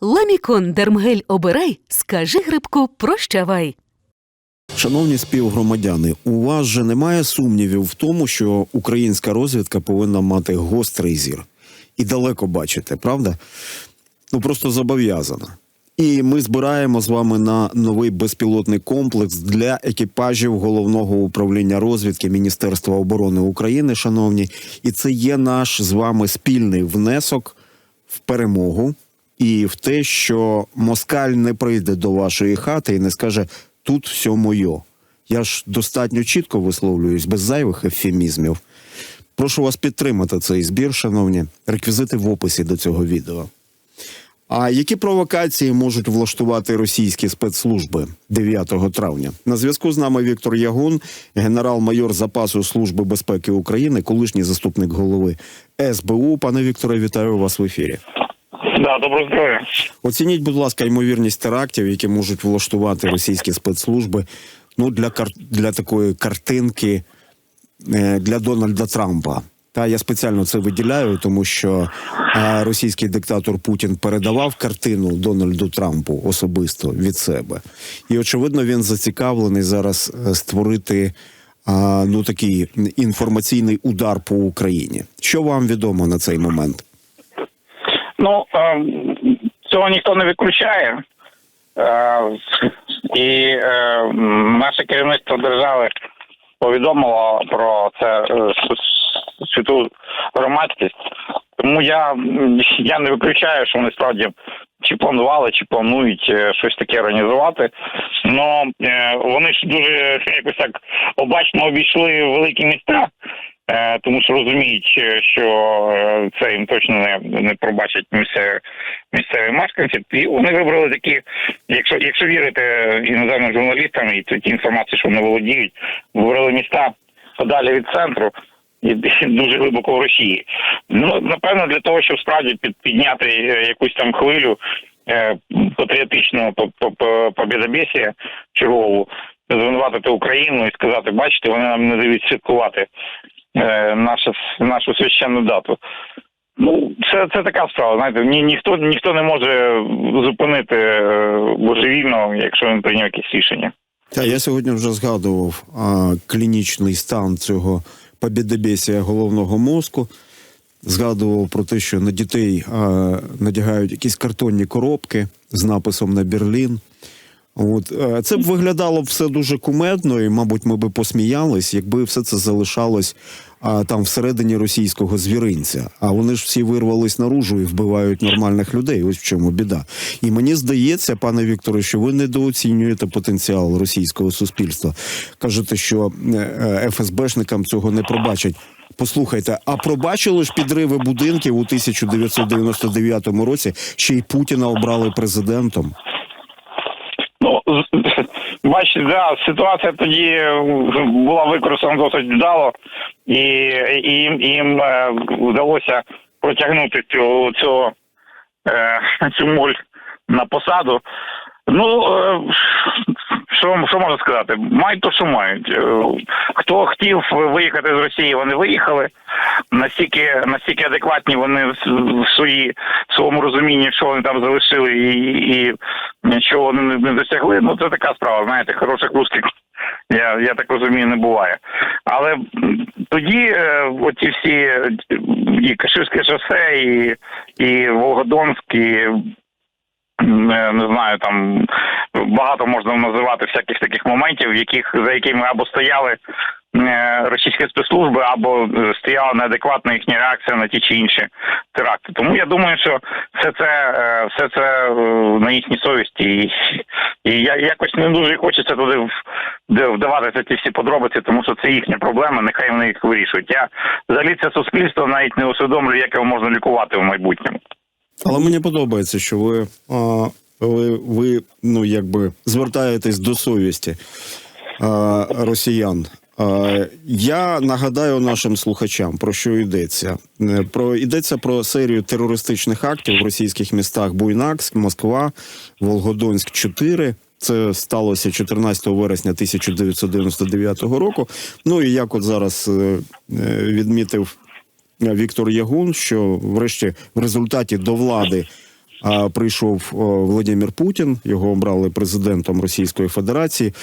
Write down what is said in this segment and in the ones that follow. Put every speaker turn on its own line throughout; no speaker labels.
Ламікон Дермгель обирай, скажи грибку прощавай.
Шановні співгромадяни, у вас же немає сумнівів в тому, що українська розвідка повинна мати гострий зір і далеко бачити, правда? Ну просто зобов'язана. І ми збираємо з вами на новий безпілотний комплекс для екіпажів головного управління розвідки Міністерства оборони України, шановні. І це є наш з вами спільний внесок в перемогу і в те, що москаль не прийде до вашої хати і не скаже тут все моє. Я ж достатньо чітко висловлююсь без зайвих ефемізмів. Прошу вас підтримати цей збір, шановні. Реквізити в описі до цього відео. А які провокації можуть влаштувати російські спецслужби 9 травня? На зв'язку з нами Віктор Ягун, генерал-майор запасу Служби безпеки України, колишній заступник голови СБУ. Пане Вікторе, вітаю вас в ефірі.
Да, доброго здоров'я.
Оцініть, будь ласка, ймовірність терактів, які можуть влаштувати російські спецслужби. Ну для кар... для такої картинки е, для Дональда Трампа. Та я спеціально це виділяю, тому що е, російський диктатор Путін передавав картину Дональду Трампу особисто від себе, і очевидно, він зацікавлений зараз е, створити ну такий інформаційний удар по Україні. Що вам відомо на цей момент?
Ну е, цього ніхто не виключає. Е, і е, наше керівництво держави повідомило про це е, світу громадськість. Тому я, я не виключаю, що вони справді чи планували, чи планують щось таке організувати. Ну вони ж дуже якось так обачно обійшли великі міста. Е, тому що розуміють, е, що е, це їм точно не не пробачать місцеві місцеві мешканці. І вони вибрали такі, якщо якщо вірити іноземним журналістам і ті інформації, що вони володіють, вибрали міста подалі від центру. І дуже глибоко в Росії. Ну напевно, для того, щоб справді під, підняти якусь там хвилю е, патріотичного побєдобєсія чергову, звинуватити Україну і сказати, бачите, вони нам не дають святкувати е, нашу, нашу священну дату. Ну, це це така справа. Знаєте, ні, ніхто ніхто не може зупинити е, божевільно, якщо він прийняв якесь рішення.
Та я сьогодні вже згадував а, клінічний стан цього побідобєсія головного мозку. Згадував про те, що на дітей а, надягають якісь картонні коробки з написом на Берлін. От е, це б виглядало все дуже кумедно, і, мабуть, ми би посміялись, якби все це залишалось а, там всередині російського звіринця. А вони ж всі вирвались наружу і вбивають нормальних людей. Ось в чому біда. І мені здається, пане Вікторе, що ви недооцінюєте потенціал російського суспільства. Кажете, що е, ФСБшникам цього не пробачать. Послухайте, а пробачили ж підриви будинків у 1999 році, ще й Путіна обрали президентом.
Бачите, да, ситуація тоді була використана досить вдало, і їм їм е, вдалося протягнути цю цю, е, цю моль на посаду. Ну що що можна сказати? Мають то, що мають. Е, хто хотів виїхати з Росії, вони виїхали. Настільки настільки адекватні вони в свої в своєму розумінні, що вони там залишили, і і чого вони не досягли. Ну це така справа. Знаєте, хороших русських. Я я так розумію, не буває. Але тоді е, оці всі і Каширське шосе, і і Волгодонськ, і не знаю, там багато можна називати всяких таких моментів, яких за якими або стояли е, російські спецслужби, або е, стояла неадекватна їхня реакція на ті чи інші теракти. Тому я думаю, що все це е, все це на їхній совісті, і і я якось не дуже хочеться туди вдаватися ці всі подробиці, тому що це їхня проблема. Нехай вони їх вирішують. Я взагалі це суспільство навіть не усвідомлюю, як його можна лікувати в майбутньому.
Але мені подобається, що ви а, ви, ви ну якби звертаєтесь до совісті а, росіян. А, я нагадаю нашим слухачам про що йдеться. Е, про йдеться про серію терористичних актів в російських містах Буйнакськ, Москва, Волгодонськ. 4 це сталося 14 вересня 1999 року. Ну і як от зараз е, е, відмітив Віктор Ягун, що врешті в результаті до влади а, прийшов о, Владимир Путін. Його обрали президентом Російської Федерації.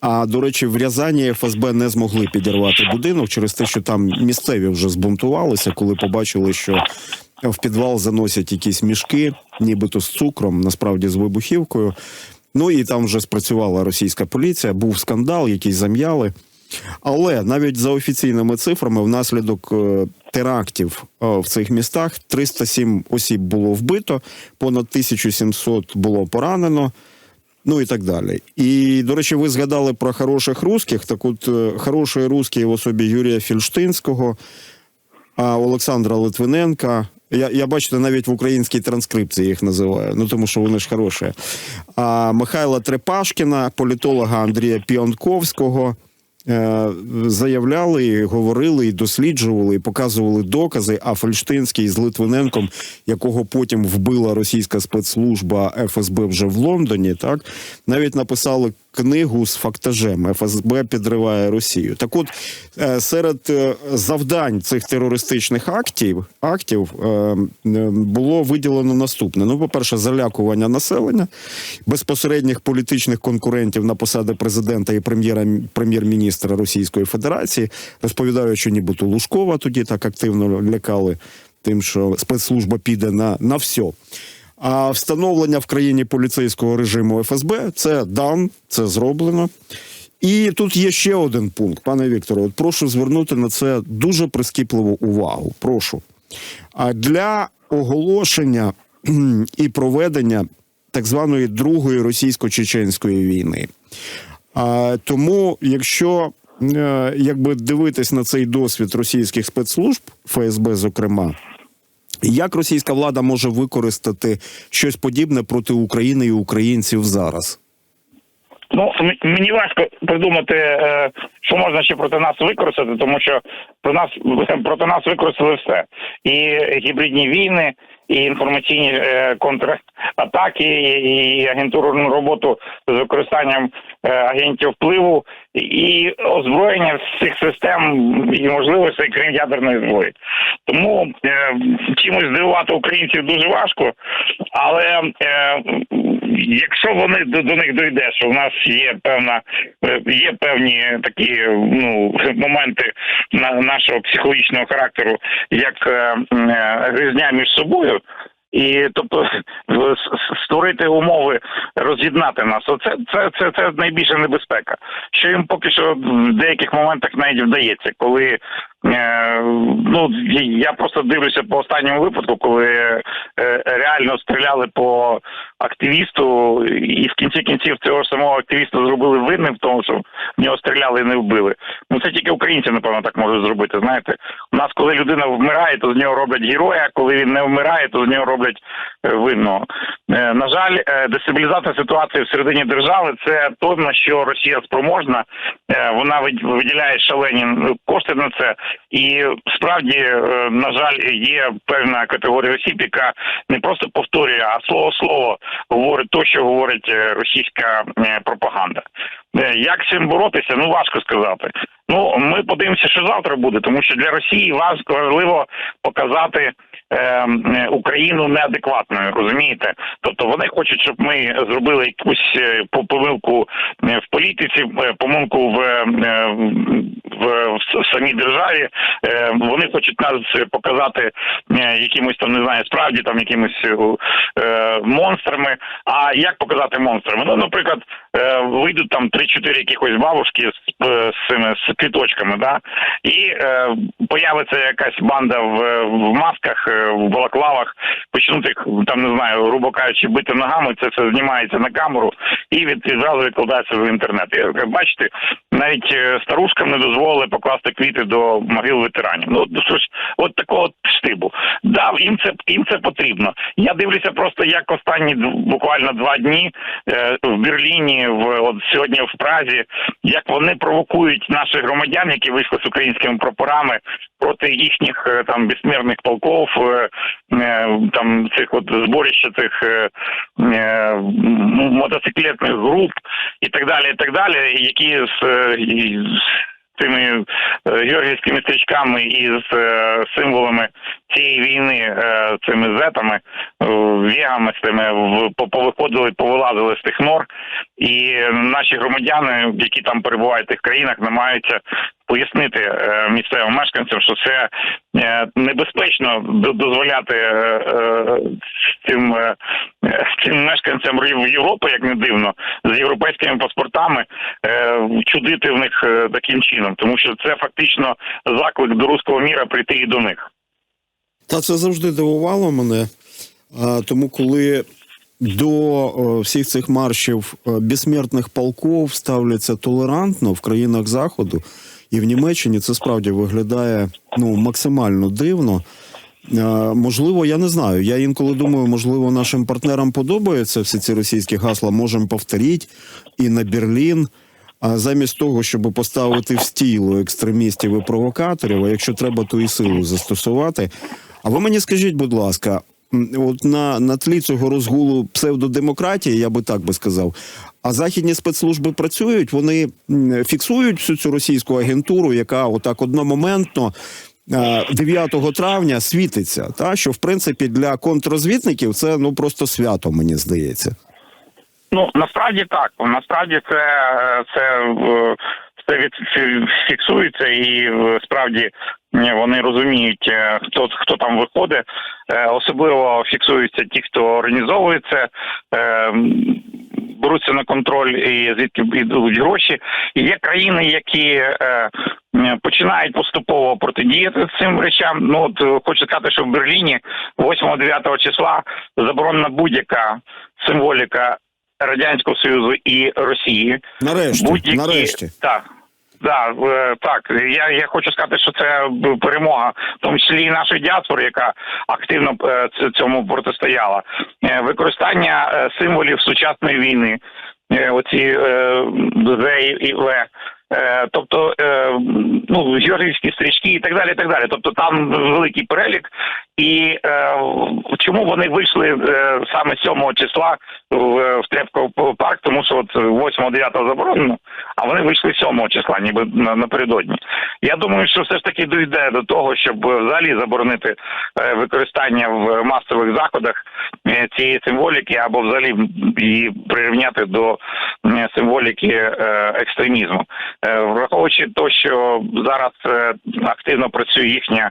А до речі, в Рязані ФСБ не змогли підірвати будинок через те, що там місцеві вже збунтувалися, коли побачили, що в підвал заносять якісь мішки, нібито з цукром, насправді з вибухівкою. Ну і там вже спрацювала російська поліція, був скандал, який зам'яли. Але навіть за офіційними цифрами, внаслідок е, терактів е, в цих містах 307 осіб було вбито, понад 1700 було поранено. Ну і так далі. І, до речі, ви згадали про хороших русських. Так от, е, хороші русські в особі Юрія Фільштинського, Олександра Литвиненка. Я, я бачите, навіть в українській транскрипції їх називаю, ну тому що вони ж хороші. А Михайла Трепашкіна, політолога Андрія Піонковського. Е, Заявляли, говорили, досліджували, і показували докази. А Фельштинський з Литвиненком, якого потім вбила російська спецслужба ФСБ вже в Лондоні, так навіть написали книгу з фактажем ФСБ підриває Росію. Так, от е, серед е, завдань цих терористичних актів актів е, було виділено наступне: ну, по-перше, залякування населення, безпосередніх політичних конкурентів на посади президента і прем'єра прем'єр-міністра Російської Федерації. Розповідають, що нібито Лужкова тоді так активно лякали тим, що спецслужба піде на, на все. А встановлення в країні поліцейського режиму ФСБ це дан, це зроблено. І тут є ще один пункт, пане Вікторе. От прошу звернути на це дуже прискіпливу увагу. Прошу. А для оголошення і проведення так званої другої російсько-чеченської війни. А, тому, якщо е, якби дивитись на цей досвід російських спецслужб, ФСБ, зокрема, як російська влада може використати щось подібне проти України і українців зараз?
Ну мені важко придумати, е, що можна ще проти нас використати, тому що про нас проти нас використали все і гібридні війни, і інформаційні е, контратаки, і, агентурну роботу з використанням е, агентів впливу, і озброєння цих систем і можливостей крім ядерної зброї. Тому е, чимось здивувати українців дуже важко, але якщо вони до, до них дойде, що в нас є певна е, є певні такі ну моменти на нашого психологічного характеру, як е, е, між собою. І тобто створити умови роз'єднати нас, оце це, це, це найбільша небезпека. Що їм поки що в деяких моментах навіть вдається, коли ну я просто дивлюся по останньому випадку, коли е, реально стріляли по активісту, і в кінці кінців цього самого активіста зробили винним в тому, що в нього стріляли і не вбили. Ну це тільки українці, напевно, так можуть зробити. Знаєте, у нас, коли людина вмирає, то з нього роблять героя. Коли він не вмирає, то з нього роблять е, винного. Е, На жаль, е, дестабілізація ситуації всередині держави це то, на що Росія спроможна. Е, Вона виділяє шалені кошти на це, і справді, е, на жаль, є певна категорія осіб, яка не просто повторює, а слово слово говорить то, що говорить е, російська е, пропаганда. Як з цим боротися? Ну важко сказати. Ну ми подивимося, що завтра буде, тому що для Росії важливо показати Україну неадекватною, розумієте? Тобто вони хочуть, щоб ми зробили якусь е, по- помилку е, в політиці, е, помилку в, е, в, в самій державі. Е, Вони хочуть нас показати е, якимось там не знаю, справді там якимось е, монстрами. А як показати монстрами? Ну, наприклад, е, вийдуть там 3-4 якихось бабушки з, е, з цими з квіточками, да, і е, появиться якась банда в, в масках, е, в балаклавах, почнуть їх там не знаю, грубо кажучи, бити ногами. Це все знімається на камеру і від відразу викладається в інтернет. І, е, бачите, навіть е, старушкам не дозволили покласти квіти до могил ветеранів. Ну от такого штибу. Да, їм це їм це потрібно. Я дивлюся просто як останні буквально два дні е, в Берліні, в от сьогодні в Празі, як вони провокують наших громадян, які вийшли з українськими прапорами проти їхніх там безсмірних полков, там цих от зборища цих е, е, груп і так далі, і так далі, які з, е, з цими е, стрічками і з е, символами цієї війни е, цими зетами, е, вігами з тими в- по- повиходили, повилазили з тих нор, і наші громадяни, які там перебувають в тих країнах, намагаються пояснити е, місцевим мешканцям, що це е, небезпечно дозволяти е, е, цим, е, цим мешканцям Єв- Європи, як не дивно, з європейськими паспортами е, чудити в них е, таким чином, тому що це фактично заклик до руського міра прийти і до них.
Та це завжди дивувало мене. Тому коли до е, всіх цих маршів е, безсмертних полков ставляться толерантно в країнах Заходу, і в Німеччині це справді виглядає ну, максимально дивно. Е, Можливо, я не знаю. Я інколи думаю, можливо, нашим партнерам подобаються всі ці російські гасла. Можемо повторити і на Берлін. А замість того, щоб поставити в стілу екстремістів і провокаторів, а якщо треба, то і силу застосувати. А ви мені скажіть, будь ласка, от на, на тлі цього розгулу псевдодемократії, я би так би сказав. А західні спецслужби працюють, вони фіксують всю цю російську агентуру, яка отак одномоментно. е, 9 травня світиться, та що в принципі для контррозвідників це ну просто свято, мені здається.
Ну насправді так. Насправді це, це, е, це від, фіксується, і е, справді вони розуміють, е, хто хто там виходить. Е, Особливо фіксуються ті, хто організовує це. е, Беруться на контроль і звідки йдуть гроші. І є країни, які починають поступово протидіяти цим речам. Ну от хочу сказати, що в Берліні 8-9 числа заборонена будь-яка символіка Радянського Союзу і Росії.
Нарешті,
Будь-які
нарешті.
так. Да, е, так, я, я хочу сказати, що це перемога, в тому числі і нашої діаспори, яка активно е, цьому протистояла. Е, Використання символів сучасної війни, оці З і В. Тобто, ну, георгіївські стрічки і так далі. і так далі. Тобто там великий перелік. І е, чому вони вийшли е, саме 7 числа в, в Трепков парк, тому що от 8-9 заборонено, а вони вийшли 7 числа, ніби на, напередодні. Я думаю, що все ж таки дійде до того, щоб взагалі заборонити е, використання в масових заходах е, цієї символіки, або взагалі її прирівняти до е, символіки е, екстремізму. Е, Враховуючи те, що зараз е, активно працює їхня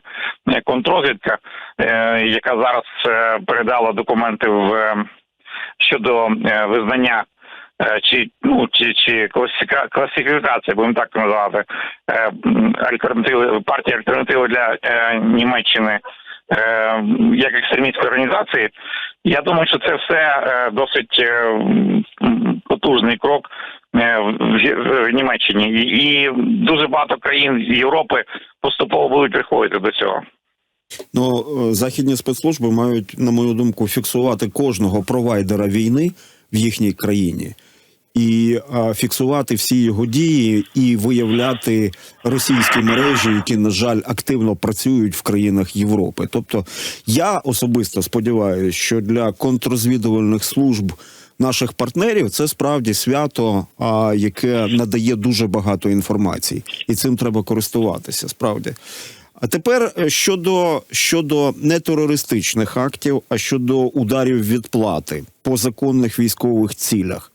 е, контррозвідка, е, яка зараз е, передала документи в е, щодо е, визнання. е, Чи ну чи чи класифіка- класифікація, будемо так називати е, альтернативи партії альтернативи для е, Німеччини е, як екстремістської організації. Я думаю, що це все е, досить е, потужний крок е, в, Німеччині, і дуже багато країн Європи поступово будуть приходити до цього.
Ну, е, західні спецслужби мають, на мою думку, фіксувати кожного провайдера війни в їхній країні. І а, фіксувати всі його дії і виявляти російські мережі, які на жаль активно працюють в країнах Європи. Тобто, я особисто сподіваюся, що для контррозвідувальних служб наших партнерів це справді свято, а, яке надає дуже багато інформації, і цим треба користуватися. Справді. А тепер е, щодо, щодо не терористичних актів, а щодо ударів відплати по законних військових цілях.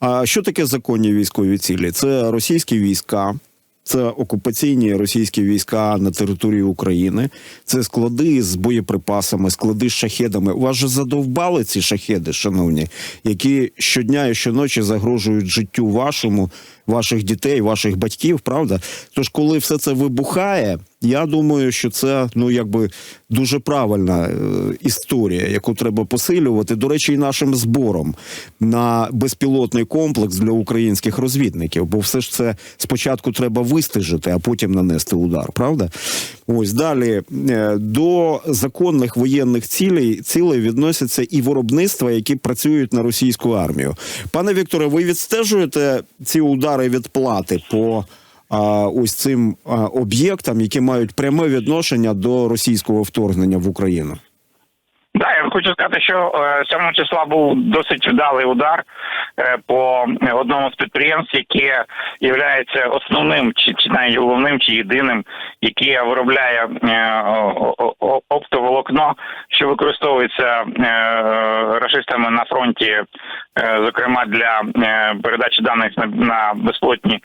А що таке законні військові цілі? Це російські війська, це окупаційні російські війська на території України, це склади з боєприпасами, склади з шахедами. У Вас же задовбали ці шахеди, шановні, які щодня і щоночі загрожують життю вашому, ваших дітей, ваших батьків. Правда? Тож, коли все це вибухає, я думаю, що це ну якби дуже правильна е, історія, яку треба посилювати. До речі, і нашим збором на безпілотний комплекс для українських розвідників. Бо все ж це спочатку треба вистежити, а потім нанести удар. Правда? Ось далі е, до законних воєнних цілей цілей відносяться і виробництва, які працюють на російську армію. Пане Вікторе, ви відстежуєте ці удари відплати по ось цим об'єктам, які мають пряме відношення до російського вторгнення в Україну.
Хочу сказати, що е, 7 числа був досить вдалий удар. е, по одному з підприємств, яке є основним чи, чи навіть головним чи єдиним, яке виробляє е, оптоволокно, що використовується е, рашистами на фронті, е, зокрема для е, передачі даних на, безплотні е,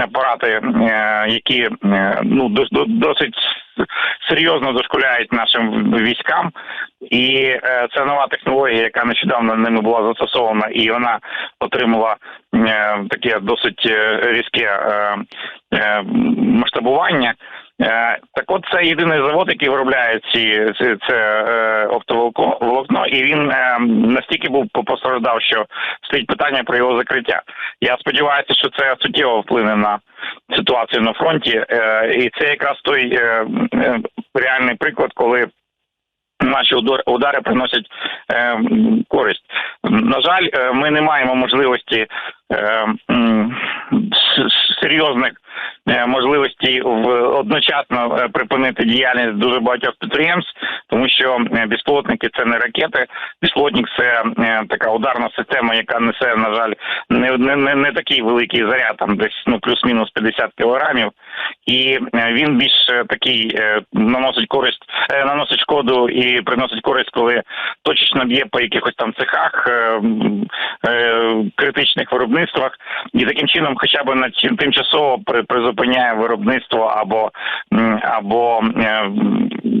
апарати, е, які е, ну до- досить серйозно дошкуляють нашим військам, і е, це нова технологія, яка нещодавно ними була застосована, і вона отримала е, таке досить е, різке е, е, масштабування. Е, Так от це єдиний завод, який виробляє ці це, це оптоволокно, і він е, настільки був постраждав, що стоїть питання про його закриття. Я сподіваюся, що це суттєво вплине на ситуацію на фронті, е, і це якраз той реальний приклад, коли наші удар- удари приносять е, користь. На жаль, ми не маємо можливості е, серйозних е, можливостей в одночасно е, припинити діяльність дуже багатьох підприємств, тому що е, безпілотники це не ракети. Безпілотник це така ударна система, яка несе, на жаль, не, не, не, не такий великий заряд, там десь ну плюс-мінус 50 кілограмів, і він більш такий наносить користь, наносить шкоду і приносить користь, коли точечно б'є по якихось там цехах, критичних виробництвах, і таким чином, хоча б на тимчасово призупиняє виробництво або або е,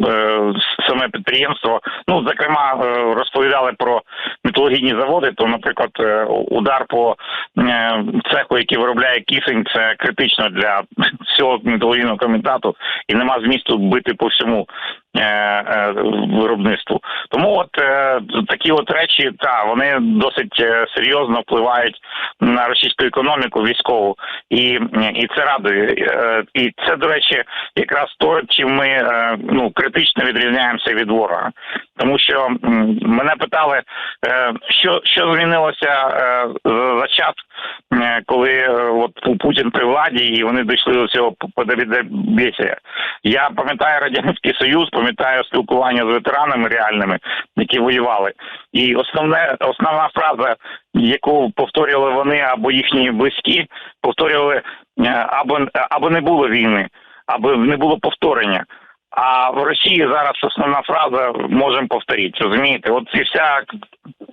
е, саме підприємство. Ну зокрема, е, розповідали про металургійні заводи. То, наприклад, удар по цеху, який виробляє кисень, це критично для всього металургійного комітету, і нема змісту бити по всьому виробництву. Тому от е, такі от речі, та вони досить е, серйозно впливають на російську економіку військову, і, і це радує. Е, І це, до речі, якраз то, чим ми е, ну критично відрізняємося від ворога, тому що мене питали, е, що, що змінилося е, за час, е, коли е, от Путін при владі і вони дійшли до цього подобідебесія. Я пам'ятаю радянський союз, пам'ятаю спілкування з ветеранами реальними, які воювали. І основне основна фраза, яку повторювали вони або їхні близькі, повторювали е, або або не було війни, або не було повторення. А в Росії зараз основна фраза можемо повторити. Розумієте, от і вся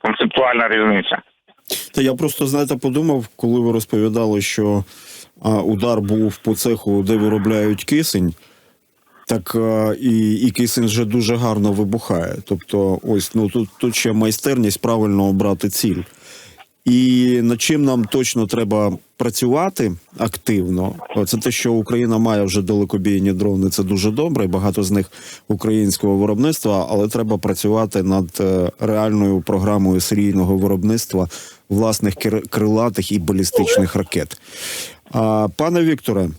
концептуальна різниця.
Та я просто знаєте, подумав, коли ви розповідали, що а, удар був по цеху, де виробляють кисень. Так а, і, і кисень вже дуже гарно вибухає. Тобто, ось ну тут, тут ще майстерність правильно обрати ціль. І над чим нам точно треба працювати активно, це те, що Україна має вже далекобійні дрони. Це дуже добре. Багато з них українського виробництва, але треба працювати над е, реальною програмою серійного виробництва власних крилатих і балістичних ракет. Пане Вікторе,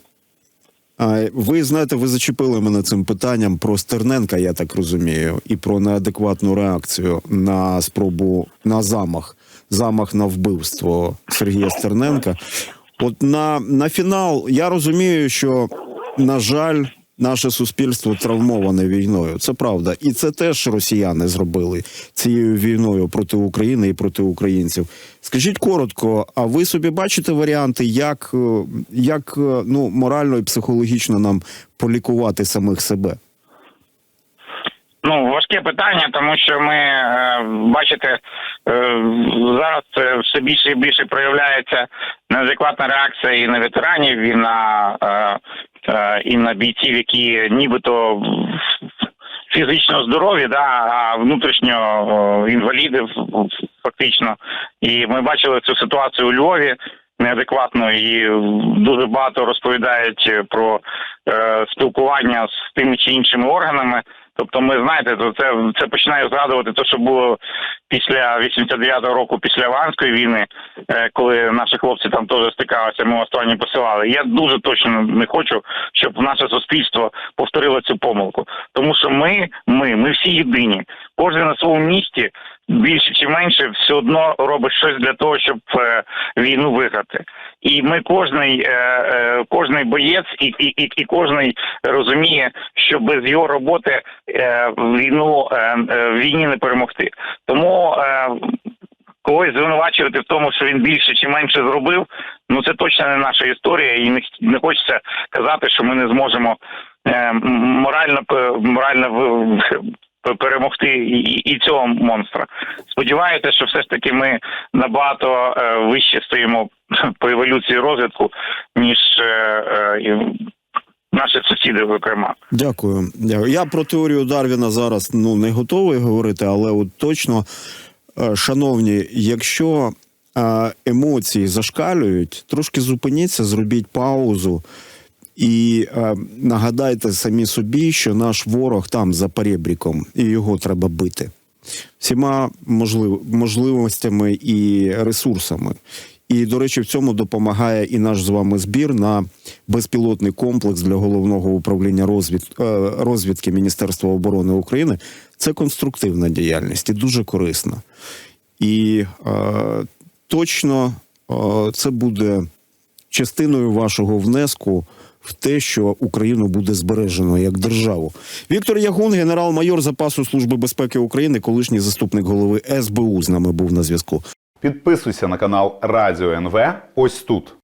ви знаєте, ви зачепили мене цим питанням про Стерненка, я так розумію, і про неадекватну реакцію на спробу на замах, замах на вбивство Сергія Стерненка. От на, на фінал я розумію, що на жаль, наше суспільство травмоване війною. Це правда, і це теж росіяни зробили цією війною проти України і проти українців. Скажіть коротко, а ви собі бачите варіанти, як, е, як е, ну морально і психологічно нам полікувати самих себе?
Ну, важке питання, тому що ми е, бачите, е, зараз все більше і більше проявляється неадекватна реакція і на ветеранів, і на е, і на бійців, які нібито фізично здорові, да, а внутрішньо інваліди фактично. І ми бачили цю ситуацію у Львові. Неадекватно і дуже багато розповідають про е, спілкування з тими чи іншими органами. Тобто, ми знаєте, то це це починає згадувати те, що було після 89-го року, після Афганської війни, е, коли наші хлопці там теж стикалися, ми останні посилали. Я дуже точно не хочу, щоб наше суспільство повторило цю помилку, тому що ми, ми, ми всі єдині. Кожен на своєму місці більше чи менше все одно робить щось для того, щоб е, війну виграти. І ми кожний, е, е, кожний боєць і, і, і, і кожний розуміє, що без його роботи війну війні не перемогти. Тому когось звинувачувати в тому, що він більше чи менше зробив. Ну це точно не наша історія, і не, не хочеться казати, що ми не зможемо морально морально перемогти і, і, цього монстра. Сподіваюся, що все ж таки ми набагато е, вище стоїмо по еволюції розвитку, ніж е, е, наші сусіди, зокрема.
Дякую. Я про теорію Дарвіна зараз ну не готовий говорити, але от точно, шановні, якщо емоції зашкалюють, трошки зупиніться, зробіть паузу. І е, нагадайте самі собі, що наш ворог там за перебріком, і його треба бити всіма можлив, можливостями і ресурсами. І, до речі, в цьому допомагає і наш з вами збір на безпілотний комплекс для головного управління розвід, е, розвідки Міністерства оборони України. Це конструктивна діяльність і дуже корисна. І е, точно е, це буде частиною вашого внеску в те, що Україну буде збережено як державу. Віктор Ягун, генерал-майор запасу Служби безпеки України, колишній заступник голови СБУ, з нами був на зв'язку.
Підписуйся на канал Радіо НВ ось тут.